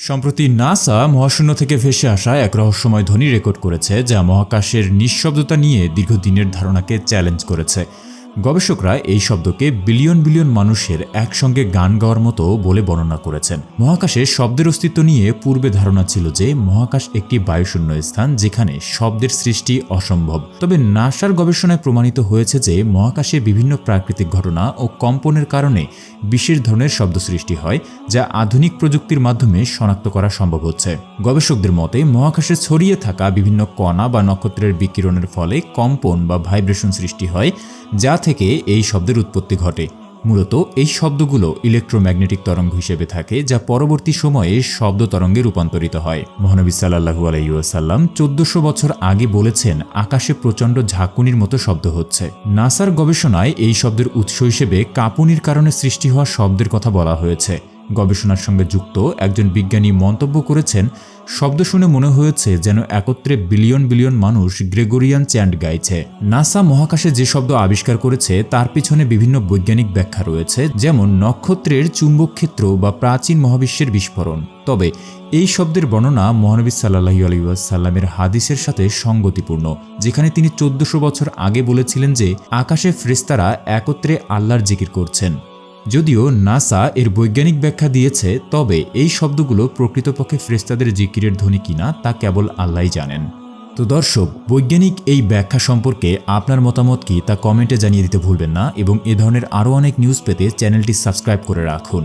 সম্প্রতি নাসা মহাশূন্য থেকে ভেসে আসা এক রহস্যময় ধ্বনি রেকর্ড করেছে, যা মহাকাশের নিঃশব্দতা নিয়ে দীর্ঘদিনের ধারণাকে চ্যালেঞ্জ করেছে। গবেষকরা এই শব্দকে বিলিয়ন বিলিয়ন মানুষের একসঙ্গে গান গাওয়ার মতো বলে বর্ণনা করেছেন। মহাকাশে শব্দের অস্তিত্ব নিয়ে পূর্বে ধারণা ছিল যে মহাকাশ একটি বায়ুশূন্য স্থান যেখানে শব্দের সৃষ্টি অসম্ভব। তবে নাসার গবেষণায় প্রমাণিত হয়েছে যে মহাকাশে বিভিন্ন প্রাকৃতিক ঘটনা ও কম্পনের কারণে বিশেষ ধরনের শব্দ সৃষ্টি হয়, যা আধুনিক প্রযুক্তির মাধ্যমে শনাক্ত করা সম্ভব হচ্ছে। গবেষকদের মতে, মহাকাশে ছড়িয়ে থাকা বিভিন্ন কণা বা নক্ষত্রের বিকিরণের ফলে কম্পন বা ভাইব্রেশন সৃষ্টি হয়, যা থেকে এই শব্দের উৎপত্তি ঘটে। মূলত এই শব্দগুলো ইলেকট্রোম্যাগনেটিক তরঙ্গ হিসেবে থাকে, যা পরবর্তী সময়ে শব্দ তরঙ্গে রূপান্তরিত হয়। মহানবী সাল্লাহু আলাইসাল্লাম চোদ্দশো বছর আগে বলেছেন, আকাশে প্রচণ্ড ঝাঁকুনির মতো শব্দ হচ্ছে। নাসার গবেষণায় এই শব্দের উৎস হিসেবে কাঁপুনির কারণে সৃষ্টি হওয়া শব্দের কথা বলা হয়েছে। গবেষণার সঙ্গে যুক্ত একজন বিজ্ঞানী মন্তব্য করেছেন, শব্দ শুনে মনে হয়েছে যেন একত্রে বিলিয়ন বিলিয়ন মানুষ গ্রেগোরিয়ান চ্যান্ড গাইছে। নাসা মহাকাশে যে শব্দ আবিষ্কার করেছে, তার পিছনে বিভিন্ন বৈজ্ঞানিক ব্যাখ্যা রয়েছে, যেমন নক্ষত্রের চুম্বক ক্ষেত্র বা প্রাচীন মহাবিশ্বের বিস্ফোরণ। তবে, এই শব্দের বর্ণনা মহানবী সাল্লাহু আলাইসাল্লামের হাদিসের সাথে সঙ্গতিপূর্ণ, যেখানে তিনি চোদ্দশো বছর আগে বলেছিলেন যে, আকাশে ফ্রেস্তারা একত্রে আল্লাহর জিকির করছেন। যদিও নাসা এর বৈজ্ঞানিক ব্যাখ্যা দিয়েছে, তবে এই শব্দগুলো প্রকৃতপক্ষে ফ্রেস্তাদের জিকিরের ধ্বনি কিনা তা কেবল আল্লাহ জানেন। তো দর্শক, বৈজ্ঞানিক এই ব্যাখ্যা সম্পর্কে আপনার মতামত কি তা কমেন্টে জানিয়ে দিতে ভুলবেন না এবং এ ধরনের আরও অনেক নিউজ পেতে চ্যানেলটি সাবস্ক্রাইব করে রাখুন।